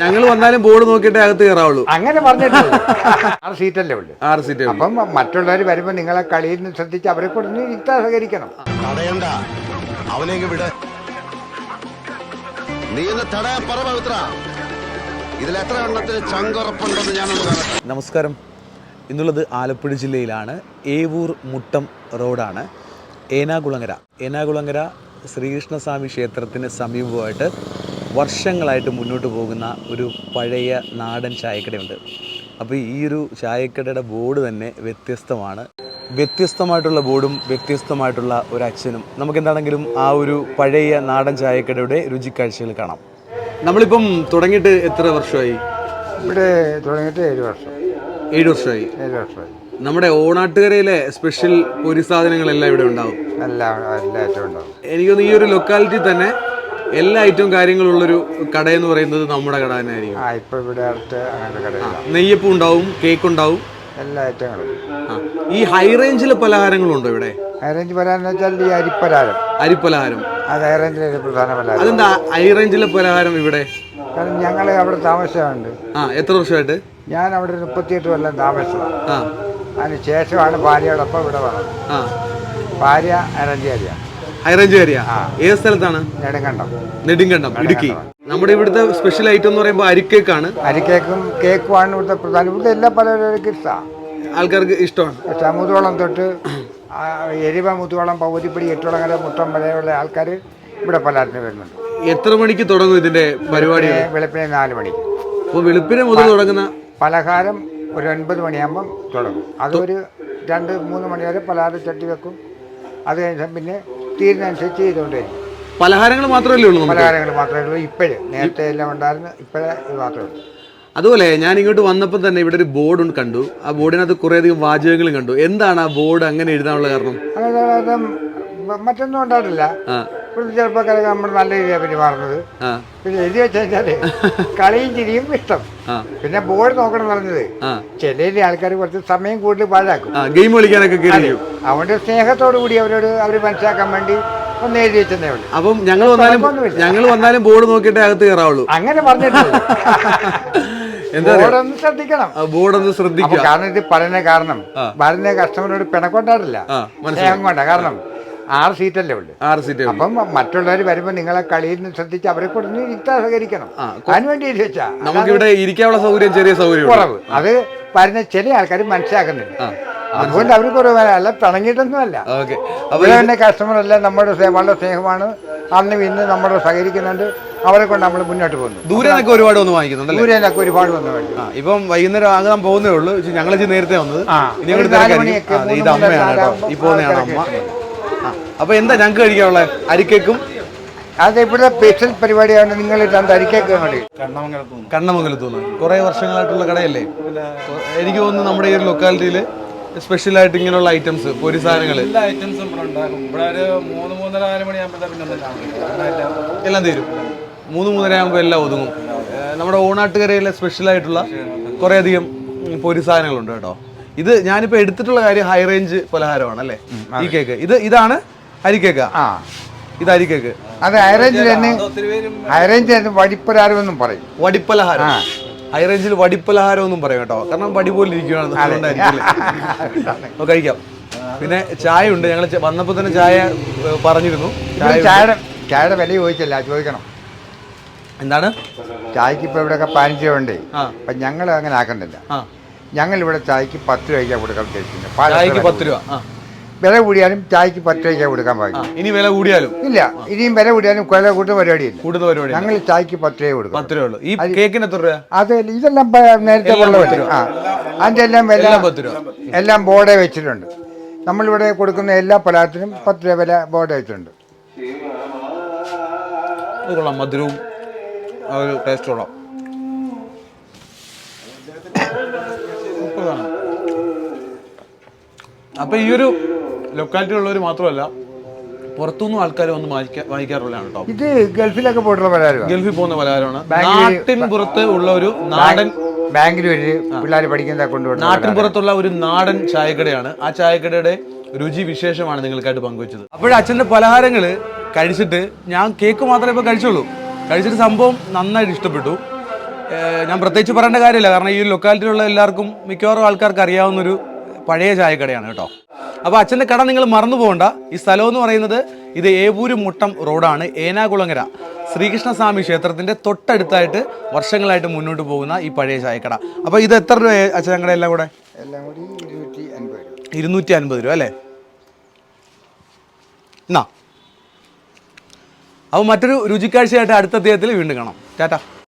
ഞങ്ങൾ വന്നാലും ബോർഡ് നോക്കിയിട്ടേ അകത്ത് കയറാവുള്ളൂ അങ്ങനെ പറഞ്ഞിട്ടുള്ളൂ ആറ് സീറ്റല്ലേ ഉള്ളൂ. ആറ് സീറ്റ് അപ്പം മറ്റുള്ളവർ വരുമ്പോൾ നിങ്ങളെ കളിയിൽ നിന്ന് ശ്രദ്ധിച്ച് അവരെ കൂടെ ഇരുത്താൻ സഹകരിക്കണം. തടയണ്ട. വിട്. നീ ഒന്ന് തടയാൻ പറ പവിത്ര. ഇതിൽ എത്ര എണ്ണത്തിന് ചങ്കുറപ്പുണ്ടെന്ന് ഞാനൊന്ന് നമസ്കാരം. ഇന്നുള്ളത് ആലപ്പുഴ ജില്ലയിലാണ്. ഏവൂർ മുട്ടം റോഡാണ്. ഏനാകുളങ്ങര. ഏനാകുളങ്ങര ശ്രീകൃഷ്ണസ്വാമി ക്ഷേത്രത്തിന് സമീപമായിട്ട് വർഷങ്ങളായിട്ട് മുന്നോട്ട് പോകുന്ന ഒരു പഴയ നാടൻ ചായക്കടയുണ്ട്. അപ്പോൾ ഈ ഒരു ചായക്കടയുടെ ബോർഡ് തന്നെ വ്യത്യസ്തമാണ്. വ്യത്യസ്തമായിട്ടുള്ള ബോർഡും വ്യത്യസ്തമായിട്ടുള്ള ഒരു അച്ഛനും. നമുക്ക് എന്താണെങ്കിലും ആ ഒരു പഴയ നാടൻ ചായക്കടയുടെ രുചിക്കാഴ്ചകൾ കാണാം. നമ്മളിപ്പം തുടങ്ങിയിട്ട് എത്ര വർഷമായി? ഇവിടെ തുടങ്ങിയിട്ട് ഏഴ് വർഷം. ഏഴ് വർഷമായി. ഏഴ് വർഷമായി. നമ്മുടെ ഓണാട്ടുകരയിലെ സ്പെഷ്യൽ പൊരി സാധനങ്ങളെല്ലാം ഇവിടെ ഉണ്ടാവും. എല്ലാം എല്ലാം ഉണ്ടാവും. എനിക്കൊന്ന് ഈ ഒരു ലൊക്കാലിറ്റി തന്നെ എല്ലാ ഐറ്റവും കാര്യങ്ങളുള്ളൊരു കട എന്ന് പറയുന്നത് നമ്മുടെ കട തന്നെ ആയിരിക്കും ആ ഇപ്പം ഇവിടെ അടുത്ത് കടയിലാണ് നെയ്യപ്പം ഉണ്ടാവും കേക്ക് ഉണ്ടാവും. എല്ലാ ഐറ്റങ്ങളും. ആ. ഈ ഹൈ റേഞ്ചിലെ പലഹാരങ്ങളുണ്ടോ ഇവിടെ? ഹൈറേഞ്ച് പലഹാരം വെച്ചാൽ ഈ അരിപ്പലഹാരം. അരിപ്പലഹാരം. അത് ഹൈറേഞ്ചിലെ ഒരു പ്രധാന പലഹാരം. അതെന്താ ഹൈ റേഞ്ചിലെ പലഹാരം ഇവിടെ? കാരണം ഞങ്ങൾ അവിടെ താമസമുണ്ട് ആ എത്ര വർഷമായിട്ട്? ഞാൻ അവിടെ ഒരു മുപ്പത്തിയെട്ട് കൊല്ലം താമസമാണ് ആ. അതിന് ശേഷമാണ് ഭാര്യയോടൊപ്പം ഇവിടെ വന്നത്. ആ. ഭാര്യ അരഞ്ചേരിയാണ് ഹൈ റേഞ്ച് ഏരിയ ഏത് സ്ഥലത്താണ്? നെടുങ്കണ്ടം. നെടുങ്കണ്ടം ഇടുക്കി. നമ്മുടെ ഇവിടുത്തെ സ്പെഷ്യൽ ഐറ്റം എന്ന് പറയുമ്പോൾ അരിക്കേക്കാണ് അരിക്കേക്കും കേക്കുമാണ് ഇവിടുത്തെ പ്രധാന. ഇവിടുത്തെ എല്ലാ പല ആൾക്കാർക്ക് ഇഷ്ടമാണ്. മുതുവളം തൊട്ട് എരിവ മുതുവളം പൗതിപ്പിടി എട്ടുളങ്ങര മുട്ടം വരെയുള്ള ആൾക്കാർ ഇവിടെ പലരും വരുന്നുണ്ട്. എത്ര മണിക്ക് തുടങ്ങും ഇതിന്റെ പരിപാടി? വെളുപ്പിനെ നാല് മണിക്ക് അപ്പോൾ വെളുപ്പിനെ മുതൽ തുടങ്ങുന്ന പലഹാരം ഒരു ഒൻപത് മണിയാകുമ്പം തുടങ്ങും. അതൊരു രണ്ട് മൂന്ന് മണി വരെ പലഹാരം ചട്ടി വെക്കും. അത് കഴിഞ്ഞാൽ പിന്നെ തീരുന്നതനുസരിച്ച് ചെയ്തുകൊണ്ടേ പലഹാരങ്ങൾ മാത്രമല്ലേ ഉള്ളൂ പലഹാരങ്ങൾ മാത്രമേ ഉള്ളൂ. ഇപ്പോഴേ നേരത്തെ എല്ലാം ഉണ്ടായിരുന്നു. ഇപ്പോഴേ ഇത് മാത്രമേ ഉള്ളൂ. അതുപോലെ ഞാൻ ഇങ്ങോട്ട് വന്നപ്പോൾ തന്നെ ഇവിടെ ഒരു ബോർഡ് കണ്ടു. ആ ബോർഡിനകത്ത് കുറേയധികം വാചകങ്ങളും കണ്ടു. എന്താണ് ആ ബോർഡ് അങ്ങനെ എഴുതാനുള്ള കാരണം? മറ്റൊന്നും ഉണ്ടായിട്ടില്ല. ഇവിടുത്തെ നമ്മൾ നല്ല രീതിയാണ് പെരുമാറുന്നത് പിന്നെ എഴുതി വെച്ചാൽ കളിയും ചിരിയും ഇഷ്ടം. പിന്നെ ബോർഡ് നോക്കണം പറഞ്ഞത്. ചില ആൾക്കാർ കുറച്ച് സമയം കൂടുതൽ പാഴാക്കും. ഗെയിം കളിക്കാനൊക്കെ അവന്റെ സ്നേഹത്തോടു കൂടി അവരോട് അവർ മനസ്സിലാക്കാൻ വേണ്ടി ഒന്ന് എഴുതി വെച്ചതേ ഉള്ളൂ. അപ്പം ഞങ്ങൾ വന്നാലും ഞങ്ങൾ വന്നാലും ബോർഡ് നോക്കിയിട്ടേ അകത്ത് കയറാവുള്ളൂ അങ്ങനെ പറഞ്ഞിട്ടുണ്ട് എന്താ ബോർഡ് ഒന്ന് ശ്രദ്ധിക്കണം. ബോർഡ് ഒന്ന് അപ്പൊ കാരണം ഇത് പറയുന്ന കാരണം. ആ. പറയുന്ന കസ്റ്റമറോട് പിണക്കൊണ്ടാടില്ല മനസ്സിലാക്കാൻ സ്നേഹം കൊണ്ടാ. കാരണം ആറ് സീറ്റല്ലേ ഉള്ളു. ആറ് സീറ്റ് അപ്പം മറ്റുള്ളവർ വരുമ്പോൾ നിങ്ങളെ കളിയിൽ നിന്ന് ശ്രദ്ധിച്ച് അവരെ കൂടെ ഇരുത്താൻ സഹകരിക്കണം. ആ, അതിന് വേണ്ടി എഴുതി വെച്ചാ നമുക്കിവിടെ ഇരിക്കാനുള്ള സൗകര്യം ചെറിയ സൗകര്യം കുറവ്. അത് വരുന്ന ചില ആൾക്കാർ മനസ്സിലാക്കുന്നില്ല ആ അതുകൊണ്ട് അവർ കുറവ് അല്ല പിണങ്ങിയിട്ടൊന്നുമല്ല. അതുപോലെ കസ്റ്റമർ അല്ല നമ്മുടെ വളരെ സ്നേഹമാണ്. അന്നും ഇന്ന് നമ്മുടെ സഹകരിക്കുന്നുണ്ട്. അവരെ കൊണ്ട് നമ്മൾ മുന്നോട്ട് പോകുന്നു. ദൂരെ നിന്നൊക്കെ ഒരുപാട് ഒന്ന് ദൂരെ നിന്നൊക്കെ ഒരുപാട് വന്ന് വേണ്ടി ആ ഇപ്പം വൈകുന്നേരം ആകാൻ പോകുന്നേ ഉള്ളൂ. ഞങ്ങൾ നേരത്തെ വന്നത്. ഈ പോകുന്നതാണ് അമ്മ. ആ അപ്പൊ എന്താ ഞങ്ങൾക്ക് കഴിക്കാനുള്ളത് അരിക്കേക്കും? അത് ഇവിടെ സ്പെഷ്യൽ പരിപാടിയാണ് നിങ്ങൾ അരിക്കൊക്കെ വേണ്ടി കണ്ണമംഗലത്ത് നിന്ന് കുറെ വർഷങ്ങളായിട്ടുള്ള കടയല്ലേ? എനിക്ക് തോന്നുന്നു നമ്മുടെ ഈ ഒരു ലൊക്കാലിറ്റിയിൽ സ്പെഷ്യൽ ആയിട്ട് ഇങ്ങനെയുള്ള ഐറ്റംസ് പൊരി സാധനങ്ങൾ എല്ലാ ഐറ്റംസും ഇവിടെ ഉണ്ടാകും ഇവിടെ ഒരു മൂന്ന് മൂന്നര നാല് മണിയാകുമ്പോഴത്തെ പിന്നെ ഒന്നും എല്ലാം തീരും. മൂന്ന് മൂന്നര ആകുമ്പോൾ എല്ലാം ഒതുങ്ങും. നമ്മുടെ ഓണാട്ടുകരയിലെ സ്പെഷ്യൽ ആയിട്ടുള്ള കുറേയധികം അധികം പൊരി സാധനങ്ങളുണ്ട് കേട്ടോ. ഇത് ഞാനിപ്പോ എടുത്തിട്ടുള്ള കാര്യം ഹൈ റേഞ്ച് പലഹാരമാണ് അല്ലേ? ഈ കേക്ക് ഇത് ഇതാണ് അരിക്കേക്ക ആ. ഇത് അരിക്കേക്ക് അത് ഹൈ റേഞ്ചിൽ തന്നെ ഹൈ റേഞ്ചിൽ തന്നെ എന്നും പറയും. വടിപ്പലഹാരം. ഹൈ റേഞ്ചിൽ വടിപ്പലഹാരം എന്നും പറയും കേട്ടോ. കാരണം വടി പോലെ ഇരിക്കുകയാണ് കഴിക്കാം. പിന്നെ ചായ ഉണ്ട്. ഞങ്ങൾ വന്നപ്പോൾ തന്നെ ചായ പറഞ്ഞിരുന്നു. ചായയുടെ ചായയുടെ വില ചോദിച്ചല്ല ചോദിക്കണം. എന്താണ്? ചായക്ക് ഇപ്പൊ ഇവിടെയൊക്കെ പാനിച്ചേ രൂപ ആ. അപ്പം ഞങ്ങൾ അങ്ങനെ ആക്കണ്ടല്ല. ആ. ഞങ്ങൾ ഇവിടെ ചായക്ക് പത്ത് രൂപയ്ക്കാണ് കൊടുക്കാൻ ഉദ്ദേശിക്കുന്നത് ചായക്ക് പാലക്കാട് പത്ത് രൂപ ആ. വില കൂടിയാലും ചായക്ക് പത്ത് രൂപയ്ക്കാണ് കൊടുക്കാൻ ആ പാടില്ല. ഇനി വില കൂടിയാലും. ഇല്ല ഇനിയും വില കൂടിയാലും കൊല കൂട്ടുന്ന പരിപാടിയില്ല. കൂടുതൽ പരിപാടി ഞങ്ങൾ ചായക്ക് പത്ത് രൂപ കൊടുക്കും പത്ത് രൂപ ഉള്ളൂ ഈ കേക്കിന് എത്ര രൂപ അത് ഇതെല്ലാം പ- നേരത്തെ ഉള്ള പറ്റും ആ അതിന്റെ എല്ലാം വില എല്ലാം പത്ത് രൂപ. എല്ലാം ബോർഡേ വെച്ചിട്ടുണ്ട്. നമ്മളിവിടെ കൊടുക്കുന്ന എല്ലാ പലഹാരത്തിനും പത്ത് രൂപ വില ബോർഡേ വെച്ചിട്ടുണ്ട്. അത് കൊള്ളാം മധുരവും ആ ഒരു ടേസ്റ്റ് കൊള്ളാം സൂപ്പറാണ്. അപ്പൊ ഈ ഒരു ലൊക്കാലിറ്റി ഉള്ളവർ മാത്രമല്ല പുറത്തുനിന്നും ആൾക്കാർ വന്ന് വായിക്കാറുള്ളതാണ് വാങ്ങിക്കാറുള്ളതാണ് കേട്ടോ ഇത് ഗൾഫിലൊക്കെ പോയിട്ടുള്ള ഗൾഫിൽ പോകുന്ന പലഹാരമാണ് നാട്ടിൻ പുറത്ത് ഉള്ള ഒരു നാടൻ ബാംഗ്ലൂരിൽ പിള്ളേർ പഠിക്കുന്ന കൊണ്ടുപോകുന്ന നാട്ടിൻ പുറത്തുള്ള ഒരു നാടൻ ചായക്കടയാണ്. ആ ചായക്കടയുടെ രുചി വിശേഷമാണ് നിങ്ങൾക്കായിട്ട് പങ്കുവച്ചത്. അപ്പോഴും അച്ഛന്റെ പലഹാരങ്ങൾ കഴിച്ചിട്ട് ഞാൻ കേക്ക് മാത്രമേ ഇപ്പോൾ കഴിച്ചുള്ളൂ. കഴിച്ചിട്ട് സംഭവം നന്നായിട്ട് ഇഷ്ടപ്പെട്ടു. ഞാൻ പ്രത്യേകിച്ച് പറയേണ്ട കാര്യമില്ല. കാരണം ഈ ലൊക്കാലിറ്റിയിലുള്ള എല്ലാവർക്കും മിക്കവാറും ആൾക്കാർക്ക് അറിയാവുന്നൊരു പഴയ ചായക്കടയാണ് കേട്ടോ. അപ്പോൾ അച്ഛന്റെ കട നിങ്ങൾ മറന്നു പോകണ്ട. ഈ സ്ഥലം എന്ന് പറയുന്നത് ഇത് ഏവൂര് മുട്ടം റോഡാണ്. ഏനാകുളങ്ങര. ശ്രീകൃഷ്ണസ്വാമി ക്ഷേത്രത്തിന്റെ തൊട്ടടുത്തായിട്ട് വർഷങ്ങളായിട്ട് മുന്നോട്ട് പോകുന്ന ഈ പഴയ ചായക്കട. അപ്പോൾ ഇത് എത്ര രൂപ അച്ഛൻ ഞങ്ങളുടെ എല്ലാം കൂടെ? എല്ലാം കൂടി ഇരുന്നൂറ്റി അൻപത് രൂപ. ഇരുന്നൂറ്റി അൻപത് രൂപ അല്ലേ? എന്നാ. അപ്പോൾ മറ്റൊരു രുചിക്കാഴ്ചയായിട്ട് അടുത്ത അദ്ദേഹത്തിൽ വീണ്ടും കാണാം. ടാറ്റ.